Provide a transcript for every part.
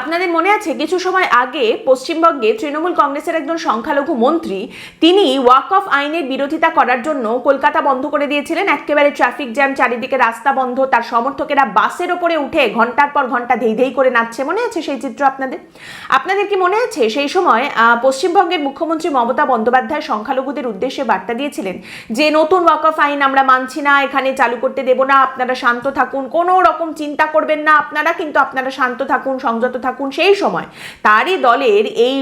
আপনাদের মনে আছে, কিছু সময় আগে পশ্চিমবঙ্গে তৃণমূল কংগ্রেসের একজন সংখ্যালঘু মন্ত্রী, তিনি ওয়াক অফ আইনের বিরোধিতা করার জন্য কলকাতা বন্ধ করে দিয়েছিলেন। একেবারে ট্রাফিক জ্যাম, চারিদিকে রাস্তা বন্ধ, তার সমর্থকেরা বাসের ওপরে উঠে ঘণ্টার পর ঘণ্টা ধেই ধেই করে নাচছে। মনে আছে সেই চিত্র আপনাদের? আপনাদের কি মনে আছে? সেই সময় পশ্চিমবঙ্গের মুখ্যমন্ত্রী মমতা বন্দ্যোপাধ্যায় সংখ্যালঘুদের উদ্দেশ্যে বার্তা দিয়েছিলেন যে, নতুন ওয়াক অফ আইন আমরা মানছি না, এখানে চালু করতে দেব না, আপনারা শান্ত থাকুন। কোনো রকম চিন্তা করবেন না, আপনারা কিন্তু আপনারা শান্ত থাকুন, সংযত থাকুন সেই সময়। তারই দলের এই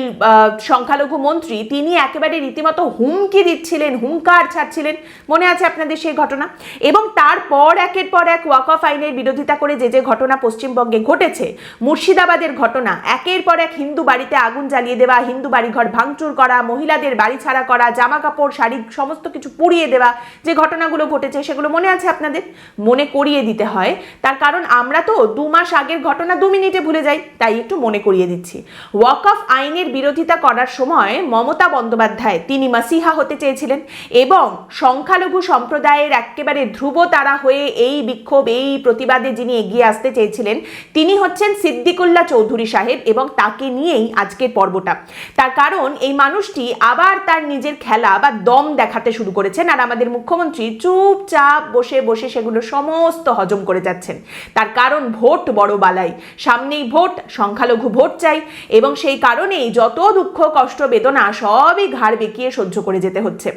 সংখ্যালঘু মন্ত্রী তিনি একেবারে রীতিমতো হুমকি দিচ্ছিলেন, হুঙ্কার ছাড়ছিলেন। মনে আছে আপনাদের সেই ঘটনা? এবং তারপর একের পর এক ওয়াক অফ আইনের বিরোধিতা করে যে যে ঘটনা পশ্চিমবঙ্গে ঘটেছে, মুর্শিদাবাদের ঘটনা, একের পর এক হিন্দু বাড়িতে আগুন জ্বালিয়ে দেওয়া, হিন্দু বাড়িঘর ভাঙচুর করা, মহিলাদের বাড়ি ছাড়া করা জামা কাপড় শাড়ি, সমস্ত কিছু পুড়িয়ে দেওয়া, যে ঘটনাগুলো ঘটেছে সেগুলো মনে আছে আপনাদের? মনে করিয়ে দিতে হয়। তার কারণ আমরা তো দু মাস আগের ঘটনা দু মিনিটে ভুলে যাই, তাই একটু মনে করিয়ে দিচ্ছি। ওয়াক অফ আইনের বিরোধিতা করার সময় মমতা বন্দ্যোপাধ্যায় তিনি মাসিহা হতে চেয়েছিলেন এবং সংখ্যালঘু সম্প্রদায়ের একেবারে ধ্রুব তারা হয়ে এই বিক্ষোভ, এই প্রতিবাদে যিনি এগিয়ে আসতে চেয়েছিলেন, তিনি হচ্ছেন সিদ্দিকুল্লাহ চৌধুরী সাহেব এবং তাকে নিয়েই আজকের পর্বটা। তার কারণ এই মানুষটি আবার তার নিজের খেলা বা দম দেখাতে শুরু করেছেন আর আমাদের মুখ্যমন্ত্রী চুপচাপ বসে বসে সেগুলো সমস্ত হজম করে যাচ্ছেন। তার কারণ ভোট বড় বালাই। সামনেই ভোট সংখ্যালঘু ভোট চাই এবং সেই কারণেই যত দুঃখ, কষ্ট, বেদনা সবই ঘাড় বেঁকিয়ে সহ্য করে যেতে হচ্ছে।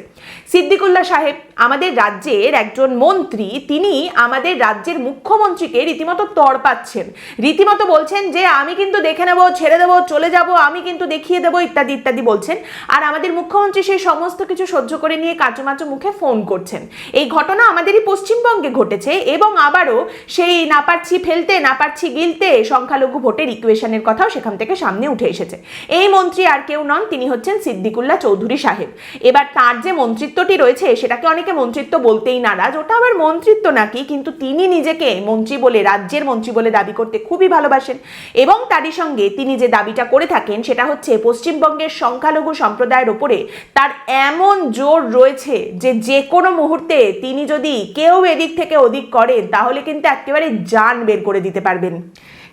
সিদ্দিকুল্লাহ সাহেব আমাদের রাজ্যের একজন মন্ত্রী, তিনি আমাদের রাজ্যের মুখ্যমন্ত্রীকে রীতিমতো তর পাচ্ছেন। রীতিমতো বলছেন যে, আমি কিন্তু দেখে নেব, ছেড়ে দেবো, চলে যাব, আমি কিন্তু দেখিয়ে দেবো, ইত্যাদি ইত্যাদি বলছেন। আর আমাদের মুখ্যমন্ত্রী সেই সমস্ত কিছু সহ্য করে নিয়ে কাচুমাচু মুখে ফোন করছেন। এই ঘটনা আমাদেরই পশ্চিমবঙ্গে ঘটেছে এবং আবারও সেই না পারছি ফেলতে না পারছি গিলতে সংখ্যালঘু ভোটের ইকুয়েশনের কথাও সেখান থেকে সামনে উঠে এসেছে। এই মন্ত্রী আর কেউ নন, তিনি হচ্ছেন সিদ্দিকুল্লাহ চৌধুরী সাহেব। এবার তার যে মন্ত্রিত্বটি রয়েছে, সেটাকে অনেকে মন্ত্রিত্ব বলতেই নারাজ। ওটা আবার মন্ত্রিত্ব নাকি? কিন্তু তিনি নিজেকে মন্ত্রী বলে, রাজ্যের মন্ত্রী বলে দাবি করতে খুবই ভালোবাসেন। এবং তারই সঙ্গে তিনি যে দাবিটা করে থাকেন, সেটা হচ্ছে পশ্চিমবঙ্গের সংখ্যালঘু সম্প্রদায়ের ওপরে তার এমন জোর রয়েছে যে যে কোনো মুহূর্তে তিনি যদি কেউ এদিক থেকে ওদিক করেন তাহলে কিন্তু একেবারে জান বের করে দিতে পারবেন।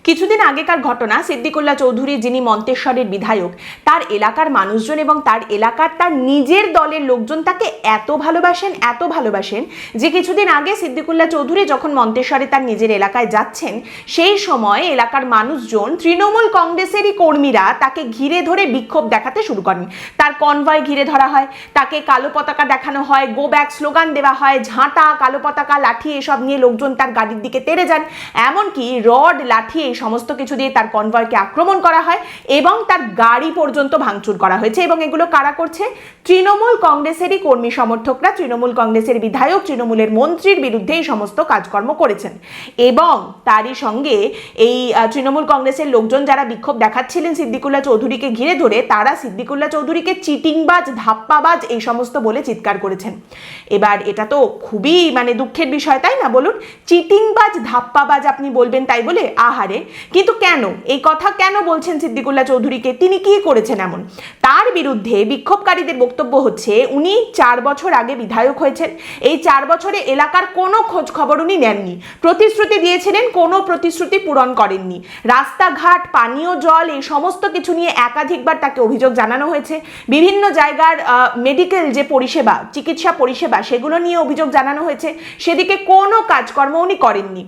কিছুদিন আগেকার ঘটনা, সিদ্দিকুল্লাহ চৌধুরী যিনি মন্তেশ্বরের বিধায়ক, তার এলাকার মানুষজন এবং তার এলাকার তার নিজের দলের লোকজন তাকে এত ভালোবাসেন এত ভালোবাসেন যে কিছুদিন আগে সিদ্দিকুল্লাহ চৌধুরী যখন মন্তেশ্বরে তার নিজের এলাকায় যাচ্ছেন, সেই সময় এলাকার মানুষজন, তৃণমূল কংগ্রেসেরই কর্মীরা তাকে ঘিরে ধরে বিক্ষোভ দেখাতে শুরু করেন। তার কনভয় ঘিরে ধরা হয়, তাকে কালো পতাকা দেখানো হয় গো ব্যাক স্লোগান দেওয়া হয়, ঝাঁটা, কালো পতাকা, লাঠি, এসব নিয়ে লোকজন তার গাড়ির দিকে তেড়ে যান। এমনকি রড, লাঠি এই সমস্ত কিছু দিয়ে তার কনভয়কে আক্রমণ করা হয় এবং তার গাড়ি পর্যন্ত ভাঙচুর করা হয়েছে এবং এগুলো কারা করছে? তৃণমূল কংগ্রেসেরই কর্মী সমর্থকরা, তৃণমূল কংগ্রেসের বিধায়ক, তৃণমূলের মন্ত্রীর বিরুদ্ধে এই সমস্ত কাজকর্ম করেছেন। এবং তারই সঙ্গে এই তৃণমূল কংগ্রেসের লোকজন যারা বিক্ষোভ দেখাচ্ছিলেন সিদ্দিকুল্লাহ চৌধুরীকে ঘিরে ধরে, তারা সিদ্দিকুল্লাহ চৌধুরীকে চিটিংবাজ, ধাপ্পাবাজ এই সমস্ত বলে চিৎকার করেছেন। এবার এটা তো খুবই মানে দুঃখের বিষয়, তাই না? বলুন, চিটিংবাজ, ধাপ্পাবাজ আপনি বলবেন তাই বলে? আহারে কিন্তু কেন? এই কথা কেন বলছেন সিদ্দিকুল্লাহ চৌধুরীকে? তিনি কি করেছেন এমন? তার বিরুদ্ধে বিক্ষোভকারীদের বক্তব্য হচ্ছে, উনি চার বছর আগে বিধায়ক হয়েছেন। এই চার বছরে এলাকার কোনো খোঁজ খবর উনি নেননি। প্রতিশ্রুতি দিয়েছিলেন, কোনো প্রতিশ্রুতি পূরণ করেননি। রাস্তাঘাট, পানীয় জল, এই সমস্ত কিছু নিয়ে একাধিকবার তাকে অভিযোগ জানানো হয়েছে। বিভিন্ন জায়গার মেডিকেল যে পরিষেবা, চিকিৎসা পরিষেবা, সেগুলো নিয়ে অভিযোগ জানানো হয়েছে। সেদিকে কোনো কাজকর্ম উনি করেননি।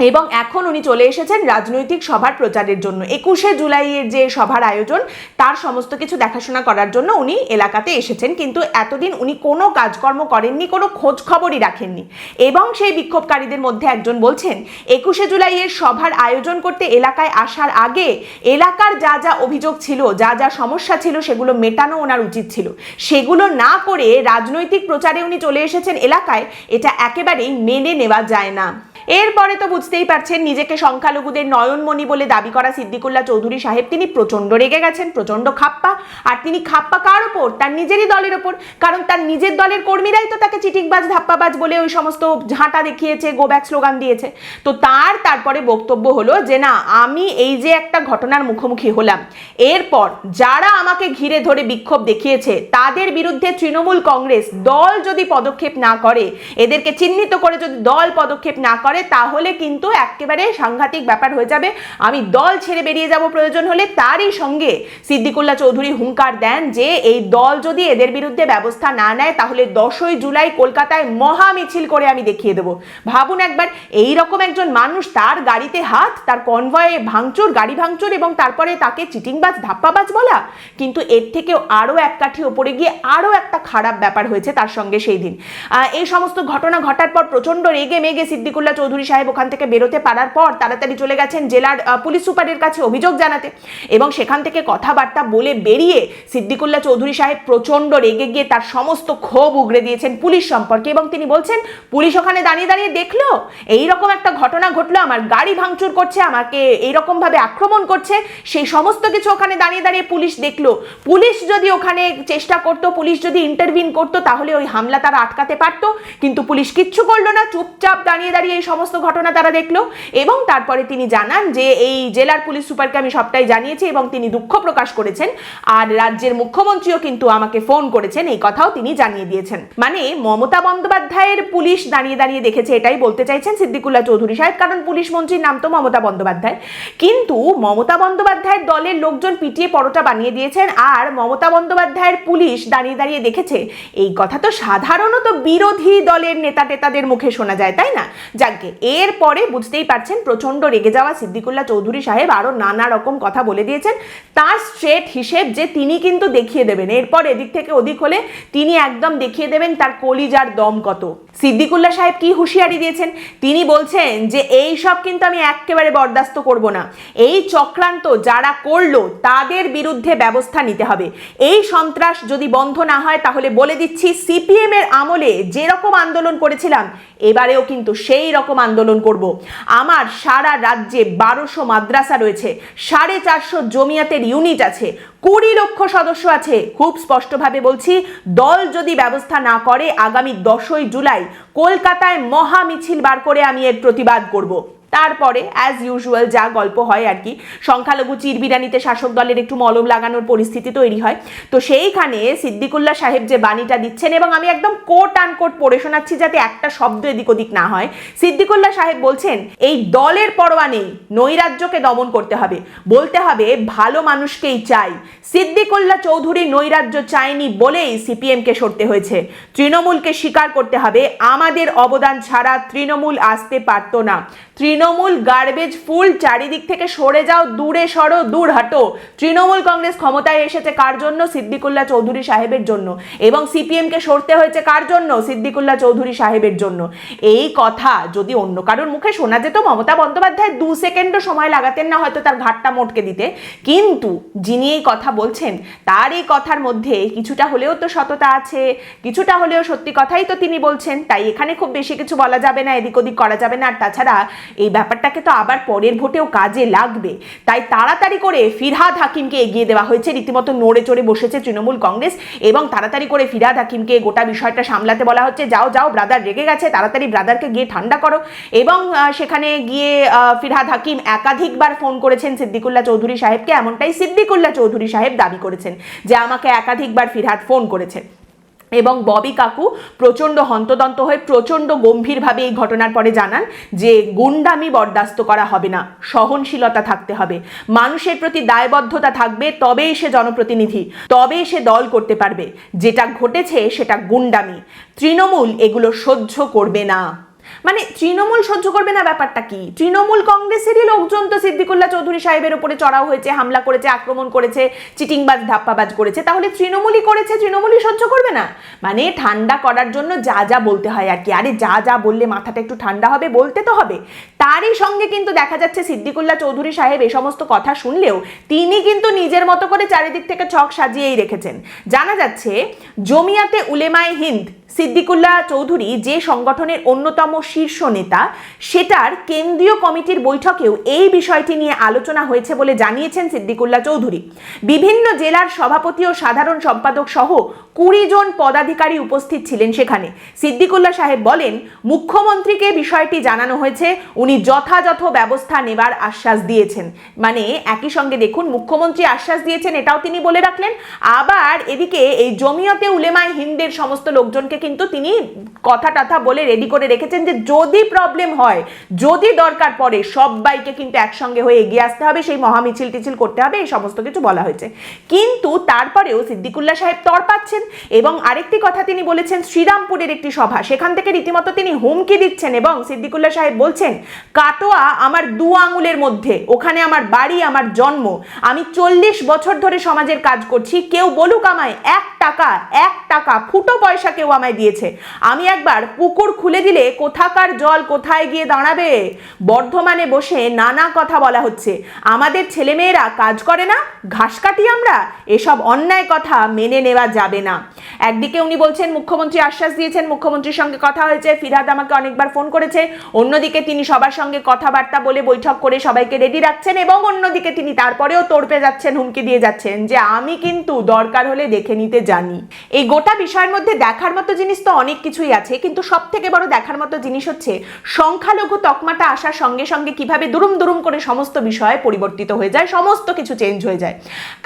এবং এখন উনি চলে এসেছেন রাজনৈতিক সভার প্রচারের জন্য। একুশে জুলাইয়ের যে সভার আয়োজন, তার সমস্ত কিছু দেখাশোনা করার জন্য উনি এলাকাতে এসেছেন, কিন্তু এতদিন উনি কোনো কাজকর্ম করেননি, কোনো খোঁজ খবরই রাখেননি। এবং সেই বিক্ষোভকারীদের মধ্যে একজন বলছেন, একুশে জুলাইয়ের সভার আয়োজন করতে এলাকায় আসার আগে এলাকার যা যা অভিযোগ ছিল, যা যা সমস্যা ছিল, সেগুলো মেটানো ওনার উচিত ছিল। সেগুলো না করে রাজনৈতিক প্রচারে উনি চলে এসেছেন এলাকায়, এটা একেবারেই মেনে নেওয়া যায় না। এরপরে তো বুঝতেই পারছেন, নিজেকে সংখ্যালঘুদের নয়নমণি বলে দাবি করা সিদ্দিকুল্লাহ চৌধুরী সাহেব, তিনি প্রচণ্ড রেগে গেছেন, প্রচণ্ড খাপ্পা। আর তিনি খাপ্পা কার ওপর? তার নিজেরই দলের ওপর। কারণ তার নিজের দলের কর্মীরাই তো তাকে চিটিংবাজ, ধাপ্পাবাজ বলে ওই সমস্ত ঝাঁটা দেখিয়েছে গো ব্যাক স্লোগান দিয়েছে। তো তার তারপরে বক্তব্য হলো যে, না, আমি এই যে একটা ঘটনার মুখোমুখি হলাম, এরপর যারা আমাকে ঘিরে ধরে বিক্ষোভ দেখিয়েছে, তাদের বিরুদ্ধে তৃণমূল কংগ্রেস দল যদি পদক্ষেপ না করে, এদেরকে চিহ্নিত করে যদি দল পদক্ষেপ না করে করে, তাহলে কিন্তু একেবারে সাংঘাতিক ব্যাপার হয়ে যাবে। আমি দল ছেড়ে বেরিয়ে যাব প্রয়োজন হলে। তারই সঙ্গে সিদ্দিকুল্লাহ চৌধুরী হুঙ্কার দেন যে, এই দল যদি এদের বিরুদ্ধে ব্যবস্থা না নেয়, তাহলে দশই জুলাই কলকাতায় মহা মিছিল করে আমি দেখিয়ে দেবো। ভাবুন একবার এই রকম একজন মানুষ তার গাড়িতে হাত, তার কনভয়ে ভাঙচুর, গাড়ি ভাঙচুর এবং তারপরে তাকে চিটিংবাজ, ধাপ্পাবাজ বলা? কিন্তু এর থেকে আরও এক কাঠি ওপরে গিয়ে আরও একটা খারাপ ব্যাপার হয়েছে তার সঙ্গে সেই দিন। এই সমস্ত ঘটনা ঘটার পর প্রচণ্ড রেগে মেগে সিদ্দিকুল্লাহ চৌধুরী সাহেব ওখান থেকে বেরোতে পারার পর তাড়াতাড়ি চলে গেছেন জেলার পুলিশ সুপারের কাছে অভিযোগ জানাতে। এবং সেখান থেকে কথাবার্তা বলে বেরিয়ে সিদ্দিকুল্লাহ চৌধুরী সাহেব প্রচণ্ড রেগে গিয়ে তার সমস্ত ক্ষোভ উগড়ে দিয়েছেন পুলিশ সম্পর্কে। এবং তিনি বলছেন, পুলিশ ওখানে দাঁড়িয়ে দাঁড়িয়ে দেখল? এইরকম একটা ঘটনা ঘটলো, আমার গাড়ি ভাঙচুর করছে, আমাকে এইরকম ভাবে আক্রমণ করছে, সেই সমস্ত কিছু ওখানে দাঁড়িয়ে দাঁড়িয়ে পুলিশ দেখল। পুলিশ যদি ওখানে চেষ্টা করতো, পুলিশ যদি ইন্টারভিন করতো, তাহলে ওই হামলা তারা আটকাতে পারতো। কিন্তু পুলিশ কিচ্ছু করল না, চুপচাপ দাঁড়িয়ে দাঁড়িয়ে এই সমস্ত ঘটনা তারা দেখল এবং তারপরে তিনি জানান যে এই জেলার পুলিশ সুপারকে আমি সবটাই জানিয়েছি এবং তিনি দুঃখ প্রকাশ করেছেন। আর রাজ্যের মুখ্যমন্ত্রীও কিন্তু আমাকে ফোন করেছেন, এই কথাও তিনি জানিয়ে দিয়েছেন। মানে মমতা বন্দ্যোপাধ্যায়ের পুলিশ দাঁড়িয়ে দাঁড়িয়ে দেখেছে, এটাই বলতে চাইছেন সিদ্দিকুল্লাহ চৌধুরী সাহেব, কারণ পুলিশ মন্ত্রীর নাম তো মমতা বন্দ্যোপাধ্যায়। কিন্তু মমতা বন্দ্যোপাধ্যায়ের দলের লোকজন পিটিয়ে পরোটা বানিয়ে দিয়েছেন, আর মমতা বন্দ্যোপাধ্যায়ের পুলিশ দাঁড়িয়ে দাঁড়িয়ে দেখেছে, এই কথা তো সাধারণত বিরোধী দলের নেতা টেতাদের মুখে শোনা যায়, তাই না? যাকে এরপরে বুঝতেই পারছেন প্রচণ্ড রেগে যাওয়া সিদ্দিকুল্লাহ চৌধুরী সাহেব আরও নানা রকম কথা বলে দিয়েছেন। তার স্ট্রেট হিসেব যে তিনি কিন্তু দেখিয়ে দেবেন। এরপর এদিক থেকে ওদিক হলে তিনি একদম দেখিয়ে দেবেন তার কলিজার দম কত। সিদ্দিকুল্লাহ সাহেব কি হুঁশিয়ারি দিয়েছেন? তিনি বলছেন যে এই সব কিন্তু আমি একেবারে বরদাস্ত করব না। এই চক্রান্ত যারা করল তাদের বিরুদ্ধে ব্যবস্থা নিতে হবে। এই সন্ত্রাস যদি বন্ধ না হয় তাহলে বলে দিচ্ছি সিপিএম এর আমলে যেরকম আন্দোলন করেছিলাম এবারেও কিন্তু সেই রকম আন্দোলন করব। আমার সারা রাজ্যে বারোশো মাদ্রাসা রয়েছে, সাড়ে চারশো জমিয়াতের ইউনিট আছে, কুড়ি লক্ষ সদস্য আছে। খুব স্পষ্টভাবে বলছি, দল যদি ব্যবস্থা না করে আগামী দশই জুলাই কলকাতায় মহা মিছিল বার করে আমি এর প্রতিবাদ করব। তারপরে অ্যাজ ইউজুয়াল যা গল্প হয় আর কি, সংখ্যালঘু চিরবিরানিতে শাসক দলের একটু মলম লাগানোর পরিস্থিতি তৈরি হয়। তো সেইখানে সিদ্দিকুল্লাহ সাহেব যে বাণীটা দিচ্ছেন এবং আমি একদম কোট আন কোট পড়ে শোনাচ্ছি যাতে একটা শব্দ এদিক ওদিক না হয়, সিদ্দিকুল্লাহ সাহেব বলছেন, এই দলের পরোয়া নেই, নৈরাজ্যকে দমন করতে হবে। বলতে হবে, ভালো মানুষকেই চাই। সিদ্দিকুল্লাহ চৌধুরী নৈরাজ্য চায়নি বলেই সিপিএমকে সরতে হয়েছে। তৃণমূলকে স্বীকার করতে হবে, আমাদের অবদান ছাড়া তৃণমূল আসতে পারতো না। তৃণমূল গার্বেজ ফুল চারিদিক থেকে সরে যাও, দূরে সরো, দূর হাঁটো। তৃণমূল কংগ্রেস ক্ষমতায় এসেছে কার জন্য? সিদ্দিকুল্লাহ চৌধুরী সাহেবের জন্য। এবং সিপিএমকে সরতে হয়েছে কার জন্য? সিদ্দিকুল্লাহ চৌধুরী সাহেবের জন্য। এই কথা যদি অন্য কারোর মুখে শোনা যেত, মমতা বন্দ্যোপাধ্যায় দু সেকেন্ডও সময় লাগাতেন না হয়তো তার ঘাটটা মোটকে দিতে। কিন্তু যিনি এই কথা বলছেন, তার এই কথার মধ্যে কিছুটা হলেও তো সততা আছে, কিছুটা হলেও সত্যি কথাই তো তিনি বলছেন। তাই এখানে খুব বেশি কিছু বলা যাবে না, এদিক ওদিক করা যাবে না। আর তাছাড়া ব্যাপারটাকে তো আবার পরের ভোটেও কাজে লাগবে। তাই তাড়াতাড়ি করে ফিরহাদ হাকিমকে এগিয়ে দেওয়া হয়েছে। রীতিমতো নড়ে চড়ে বসেছে তৃণমূল কংগ্রেস এবং তাড়াতাড়ি করে ফিরহাদ হাকিমকে গোটা বিষয়টা সামলাতে বলা হচ্ছে। যাও যাও ব্রাদার রেগে গেছে। তাড়াতাড়ি ব্রাদারকে গিয়ে ঠান্ডা করো। এবং সেখানে গিয়ে ফিরহাদ হাকিম একাধিকবার ফোন করেছেন সিদ্দিকুল্লাহ চৌধুরী সাহেবকে। এমনটাই সিদ্দিকুল্লাহ চৌধুরী সাহেব দাবি করেছেন যে, আমাকে একাধিকবার ফিরহাদ ফোন করেছে। এবং ববি কাকু প্রচণ্ড হন্তদন্ত হয়ে প্রচণ্ড গম্ভীরভাবে এই ঘটনার পরে জানান যে গুন্ডামি বরদাস্ত করা হবে না, সহনশীলতা থাকতে হবে। মানুষের প্রতি দায়বদ্ধতা থাকবে, তবেই সে জনপ্রতিনিধি, তবেই সে দল করতে পারবে। যেটা ঘটেছে সেটা গুন্ডামি। তৃণমূল এগুলো সহ্য করবে না। মানে তৃণমূল সহ্য করবে না ব্যাপারটা কি? তৃণমূল কংগ্রেসেরই লোকজন তো সিদ্দিকুল্লাহ চৌধুরী সাহেবের উপরে চড়াও হয়েছে, হামলা করেছে, আক্রমণ করেছে, চিটিংবাজ, ধাপ্পাবাজ করেছে। তাহলে তৃণমূলই করেছে, তৃণমূলই সহ্য করবে না? মানে ঠান্ডা করার জন্য যা যা বলতে হয় আর কি। আরে যা যা বললে মাথাটা একটু ঠান্ডা হবে, বলতে তো হবে। তারই সঙ্গে কিন্তু দেখা যাচ্ছে সিদ্দিকুল্লাহ চৌধুরী সাহেব এই সমস্ত কথা শুনলেও তিনি কিন্তু নিজের মতো করে চারিদিক থেকে ছক সাজিয়েই রেখেছেন। জানা যাচ্ছে, জমিয়াতে উলেমায় হিন্দ সিদ্দিকুল্লাহ চৌধুরী যে সংগঠনের অন্যতম শীর্ষ নেতা, সেটার কেন্দ্রীয় কমিটির বৈঠকেও এই বিষয়টি নিয়ে আলোচনা হয়েছে বলে জানিয়েছেন সিদ্দিকুল্লাহ চৌধুরী। বিভিন্ন জেলার সভাপতি ও সাধারণ সম্পাদক সহ কুড়ি জন পদাধিকারী উপস্থিত ছিলেন সেখানে। সিদ্দিকুল্লাহ সাহেব বলেন, মুখ্যমন্ত্রীকে বিষয়টি জানানো হয়েছে, উনি যথাযথ ব্যবস্থা নেবার আশ্বাস দিয়েছেন। মানে একই সঙ্গে দেখুন, মুখ্যমন্ত্রী আশ্বাস দিয়েছেন, এটাও তিনি বলে রাখলেন। আবার এদিকে এই জমিয়তে উলেমায় হিন্দের সমস্ত লোকজনকে কিন্তু তিনি কথা টথা বলে রেডি করে রেখেছেন যে যদি প্রবলেম হয়, যদি দরকার পড়ে, সবাইকে কিন্তু একসঙ্গে হয়ে এগিয়ে আসতে হবে, সেই মহামিছিল টিছিল করতে হবে, এই সমস্ত কিছু বলা হয়েছে। কিন্তু তারপরেও সিদ্দিকুল্লাহ সাহেব তর পাচ্ছেন এবং আরেকটি কথা তিনি বলেছেন, শ্রীরামপুরের একটি সভা, সেখান থেকে রীতিমতো তিনি হুমকি দিচ্ছেন এবং সিদ্দিকুল্লাহ সাহেব বলছেন, কাটোয়া আমার দু আঙুলের মধ্যে, ওখানে আমার বাড়ি, আমার জন্ম, আমি চল্লিশ বছর ধরে সমাজের কাজ করছি, কেউ বলুক আমায় এক টাকা, এক টাকা ফুটো পয়সা কেউ আমায় দিয়েছে। আমি একবার পুকুর খুলে দিলে কোথাকার জল কোথায় গিয়ে দাঁড়াবে? বর্ধমানে বসে নানা কথা বলা হচ্ছে। আমাদের ছেলেমেয়েরা কাজ করে না, ঘাস কাটি আমরা? এসব অন্যায় কথা মেনে নেওয়া যাবে না। একদিকে উনি বলছেন, মুখ্যমন্ত্রী আশ্বাস দিয়েছেন, মুখ্যমন্ত্রীর সঙ্গে কথা হয়েছে, ফিরহাদ আমাকে অনেকবার ফোন করেছে। অন্যদিকে তিনি সবার সঙ্গে কথাবার্তা বলে বৈঠক করে সবাইকে রেডি রাখছেন এবং অন্যদিকে তিনি তারপরেও তোড়পে যাচ্ছেন, হুমকি দিয়ে যাচ্ছেন যে আমি কিন্তু দরকার হলে দেখে নিতে জানি। এই গোটা বিষয়ের মধ্যে দেখার মতো জিনিস তো অনেক কিছুই আছে, কিন্তু সব থেকে বড় দেখার মতো জিনিস হচ্ছে, সংখ্যালঘু তকমাটা আসার সঙ্গে সঙ্গে কীভাবে দুরুম দুরুম করে সমস্ত বিষয় পরিবর্তিত হয়ে যায়, সমস্ত কিছু চেঞ্জ হয়ে যায়।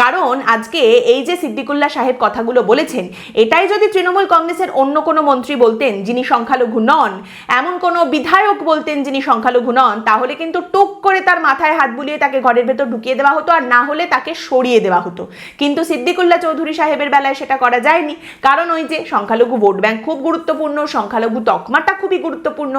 কারণ আজকে এই যে সিদ্দিকুল্লাহ সাহেব কথাগুলো বলেছেন, এটাই যদি তৃণমূল কংগ্রেসের অন্য কোনো মন্ত্রী বলতেন যিনি সংখ্যালঘু নন, এমন কোনো বিধায়ক বলতেন যিনি সংখ্যালঘু নন, তাহলে কিন্তু টুক করে তার মাথায় হাত বুলিয়ে তাকে ঘরের ভেতর ঢুকিয়ে দেওয়া হতো আর না হলে তাকে সরিয়ে দেওয়া হতো। কিন্তু সিদ্দিকুল্লাহ চৌধুরী সাহেবের বেলায় সেটা করা যায়নি। কারণ ওই যে সংখ্যালঘু ভোট ব্যাংক খুব গুরুত্বপূর্ণ, সংখ্যালঘু তকমাটা খুবই গুরুত্বপূর্ণ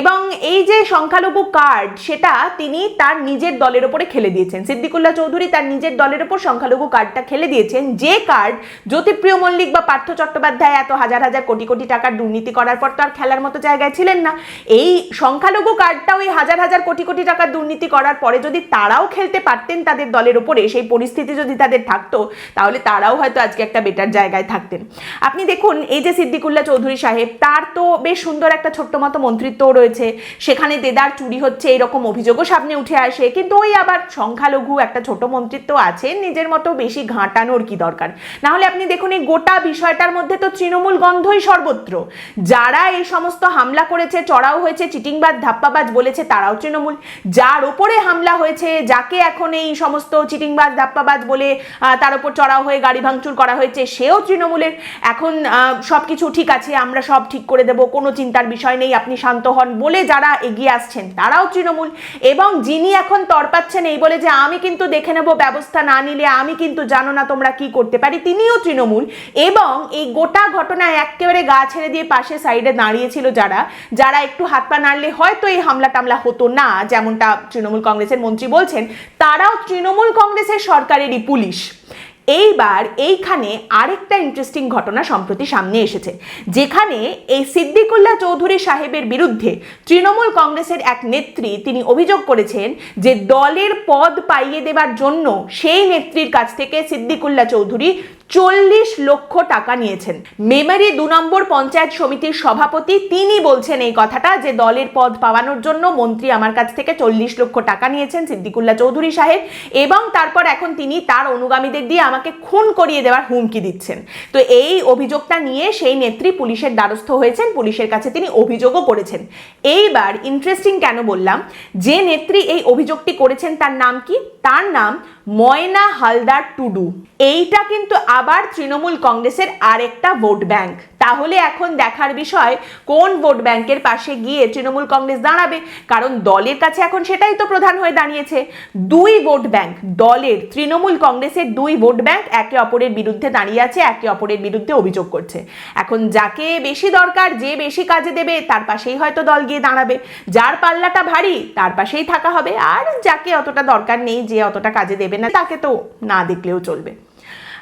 এবং এই যে সংখ্যালঘু কার্ড সেটা তিনি তার নিজের দলের ওপরে খেলে দিয়েছেন। সিদ্দিকুল্লাহ চৌধুরী তার নিজের দলের ওপর সংখ্যালঘু কার্ডটা খেলে দিয়েছেন। যে কার্ড জ্যোতিপ্রিয় মল্লিক বা পার্থ চট্টোপাধ্যায় এত হাজার হাজার কোটি কোটি টাকার দুর্নীতি করার পর তো আর খেলার মতো জায়গায় ছিলেন না। এই সংখ্যালঘু কার্ডটা ওই হাজার হাজার কোটি কোটি টাকার দুর্নীতি করার পরে যদি তারাও খেলতে পারতেন তাদের দলের ওপরে, সেই পরিস্থিতি যদি তাদের থাকতো, তাহলে তারাও হয়তো আজকে একটা বেটার জায়গায় থাকতেন। আপনি দেখুন, এই যে সিদ্দিকুল্লাহ চৌধুরী সাহেব, তার তো বেশ সুন্দর একটা ছোট্ট মতো মন্ত্রিত্বও রয়েছে। সেখানে দেদার চুরি হচ্ছে, এরকম অভিযোগও সামনে উঠে আসে। কিন্তু ওই আবার সংখ্যালঘু একটা ছোট মন্ত্রিত্ব আছে, নিজের মতো বেশি ঘাঁটানোর কি দরকার? না হলে আপনি দেখুন, এই গোটা বিষয়টার মধ্যে তো তৃণমূল গন্ধই সর্বত্র। যারা এই সমস্ত হামলা করেছে, চড়াও হয়েছে, চিটিংবাজ, ধাপ্পাবাজ বলেছে, তারাও তৃণমূল। যার ওপরে হামলা হয়েছে, যাকে এখন এই সমস্ত চিটিংবাজ, ধাপ্পাবাজ বলে তার উপর চড়াও হয়ে গাড়ি ভাঙচুর করা হয়েছে সেও তৃণমূলের, এখন সব কিছু ঠিক আছে, আমরা সব ঠিক করে দেব, কোনো চিন্তার বিষয় নেই, আপনি শান্ত হন বলে যারা এগিয়ে আসছেন, তারাও তৃণমূল। এবং যিনি এখন তরপাচ্ছেন এই বলে যে, আমি কিন্তু দেখে নেব ব্যবস্থা না নিলে, আমি কিন্তু জানো না তোমরা কি করতে পারি, তিনিও তৃণমূল। এবং এই গোটা ঘটনায় একেবারে গা ছেড়ে দিয়ে পাশে সাইডে দাঁড়িয়েছিল যারা যারা একটু হাত পা নাড়লে হয়তো এই হামলা টামলা হতো না, যেমনটা তৃণমূল কংগ্রেসের মন্ত্রী বলছেন, তারাও তৃণমূল কংগ্রেসের সরকারেরই পুলিশ। এইবার এইখানে আরেকটা ইন্টারেস্টিং ঘটনা সম্প্রতি সামনে এসেছে, যেখানে এই সিদ্দিকুল্লা চৌধুরী সাহেবের বিরুদ্ধে তৃণমূল কংগ্রেসের এক নেত্রী তিনি অভিযোগ করেছেন যে দলের পদ পাইয়ে দেবার জন্য সেই নেত্রীর কাছ থেকে সিদ্দিকুল্লা চৌধুরী চল্লিশ লক্ষ টাকা নিয়েছেন। মেমারি দু নম্বর পঞ্চায়েত সমিতির সভাপতি তিনি বলছেন এই কথাটা যে দলের পদ পাওয়ানোর জন্য মন্ত্রী আমার কাছ থেকে চল্লিশ লক্ষ টাকা নিয়েছেন সিদ্দিকুল্লাহ চৌধুরী সাহেব এবং তারপর এখন তিনি তার অনুগামীদের দিয়ে আমাকে খুন করিয়ে দেওয়ার হুমকি দিচ্ছেন। তো এই অভিযোগটা নিয়ে সেই নেত্রী পুলিশের দ্বারস্থ হয়েছেন, পুলিশের কাছে তিনি অভিযোগও করেছেন। এইবার ইন্টারেস্টিং কেন বললাম, যে নেত্রী এই অভিযোগটি করেছেন তার নাম কি? তার নাম ময়না হালদার টুডু। এইটা কিন্তু আবার তৃণমূল কংগ্রেসের আরেকটা ভোট ব্যাংক। তাহলে এখন দেখার বিষয়, কোন ভোট ব্যাংকের পাশে গিয়ে তৃণমূল কংগ্রেস দাঁড়াবে? কারণ দলের কাছে এখন সেটাই তো প্রধান হয়ে দাঁড়িয়েছে। দুই ভোট ব্যাংক, দলের, তৃণমূল কংগ্রেসের দুই ভোট ব্যাংক একে অপরের বিরুদ্ধে দাঁড়িয়ে আছে, একে অপরের বিরুদ্ধে অভিযোগ করছে। এখন যাকে বেশি দরকার, যে বেশি কাজে দেবে, তার পাশেই হয়তো দল গিয়ে দাঁড়াবে। যার পাল্লাটা ভারী, তার পাশেই থাকা হবে। আর যাকে অতটা দরকার নেই, যে অতটা কাজে দেবে না, তাকে তো না দেখলেও চলবে।